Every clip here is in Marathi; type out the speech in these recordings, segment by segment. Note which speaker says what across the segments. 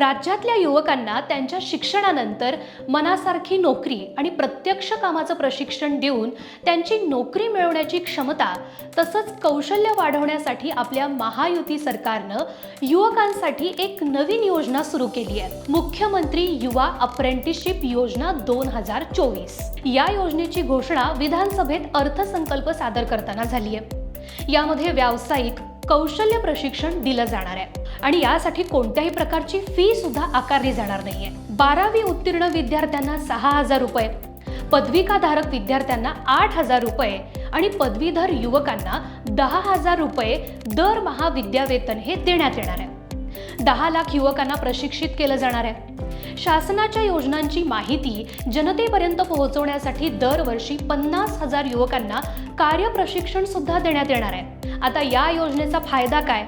Speaker 1: राज्यातल्या युवकांना त्यांच्या शिक्षणानंतर मनासारखी नोकरी आणि प्रत्यक्ष कामाचं प्रशिक्षण देऊन त्यांची नोकरी मिळवण्याची क्षमता तसंच कौशल्य वाढवण्यासाठी आपल्या महायुती सरकारनं युवकांसाठी एक नवीन योजना सुरू केली आहे. मुख्यमंत्री युवा अप्रेंटिसशिप योजना दोन हजार चोवीस. या योजनेची घोषणा विधानसभेत अर्थसंकल्प सादर करताना झाली आहे. यामध्ये व्यावसायिक कौशल्य प्रशिक्षण दिलं जाणार आहे. आणि यासाठी कोणत्याही प्रकारची फी सुद्धा आकारली जाणार नाहीये. बारावी उत्तीर्ण विद्यार्थ्यांना सहा हजार रुपये पदविकाधारक विद्यार्थ्यांना आठ हजार रुपये आणि पदवीधर युवकांना दहा हजार रुपये दरमहा विद्यावेतन हे देण्यात येणार आहे. दहा लाख युवकांना प्रशिक्षित केलं जाणार आहे. शासनाच्या योजनांची माहिती जनतेपर्यंत पोहोचवण्यासाठी दरवर्षी पन्नास हजार युवकांना कार्यप्रशिक्षण सुद्धा देण्यात येणार आहे. आता या योजनेचा फायदा काय?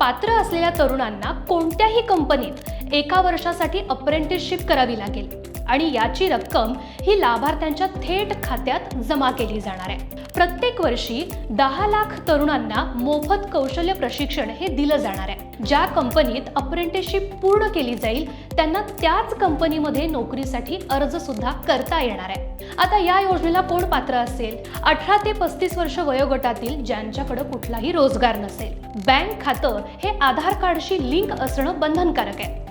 Speaker 1: पात्र असलेल्या तरुणांना कोणत्याही कंपनीत एका वर्षासाठी अप्रेंटिसशिप करावी लागेल. आणि याची रक्कम ही लाभार्थ्यांच्या थेट खात्यात जमा केली जाणार आहे. प्रत्येक वर्षी दहा लाख तरुणांना मोफत कौशल्य प्रशिक्षण हे दिलं जाणार आहे. ज्या कंपनीत अप्रेंटिसशिप पूर्ण केली जाईल त्यांना त्याच कंपनीमध्ये नोकरीसाठी अर्ज सुद्धा करता येणार आहे. आता या योजनेला कोण पात्र असेल? अठरा ते पस्तीस वर्ष वयोगटातील ज्यांच्याकडे कुठलाही रोजगार नसेल. बँक खातं हे आधार कार्डशी लिंक असणं बंधनकारक आहे.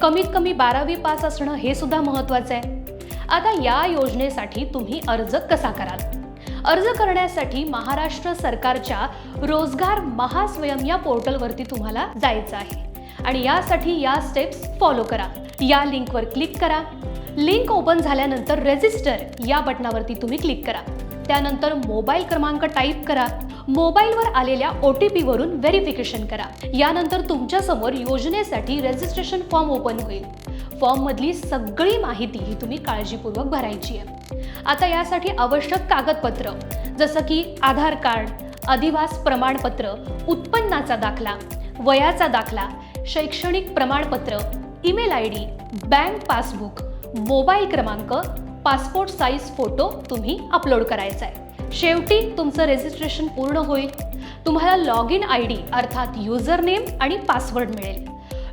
Speaker 1: कमीत कमी बारावी पास असणं हे सुद्धा महत्वाचं आहे. आता या योजनेसाठी तुम्ही अर्ज कसा कराल? अर्ज करण्यासाठी महाराष्ट्र सरकारच्या रोजगार महास्वयम या पोर्टलवरती तुम्हाला जायचं आहे. आणि यासाठी या स्टेप्स फॉलो करा. या लिंकवर क्लिक करा. लिंक ओपन झाल्यानंतर रेजिस्टर या बटनावरती तुम्ही क्लिक करा. त्यानंतर मोबाईल क्रमांक टाईप करा. मोबाईलवर आलेल्या ओ टी पीवरून व्हेरिफिकेशन करा. यानंतर तुमच्यासमोर योजनेसाठी रजिस्ट्रेशन फॉर्म ओपन होईल. फॉर्ममधली सगळी माहिती ही तुम्ही काळजीपूर्वक भरायची आहे. आता यासाठी आवश्यक कागदपत्र जसं की आधार कार्ड अधिवास प्रमाणपत्र उत्पन्नाचा दाखला वयाचा दाखला शैक्षणिक प्रमाणपत्र email I D bank passbook mobile क्रमांक पासपोर्ट साईज फोटो तुम्ही अपलोड करायचा आहे. शेवटी तुमचं रजिस्ट्रेशन पूर्ण होईल. तुम्हाला लॉग इन आय डी अर्थात युजर नेम आणि पासवर्ड मिळेल.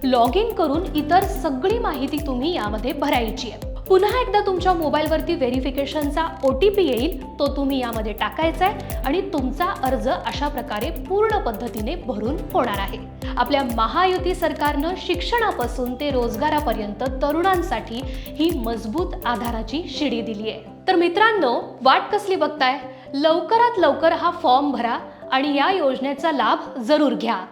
Speaker 1: लॉग इन करून इतर सगळी माहिती तुम्ही यामध्ये भरायची आहे. पुन्हा एकदा तुमच्या मोबाईलवरती व्हेरिफिकेशनचा ओ टी पी येईल तो तुम्ही यामध्ये टाकायचा आहे आणि तुमचा अर्ज अशा प्रकारे पूर्ण पद्धतीने भरून होणार आहे. आपल्या महायुती सरकारनं शिक्षणापासून ते रोजगारापर्यंत तरुणांसाठी ही मजबूत आधाराची शिडी दिली आहे. तर मित्रांनो वाट कसली बघताय? लवकरात लवकर हा फॉर्म भरा आणि या योजनेचा लाभ जरूर घ्या.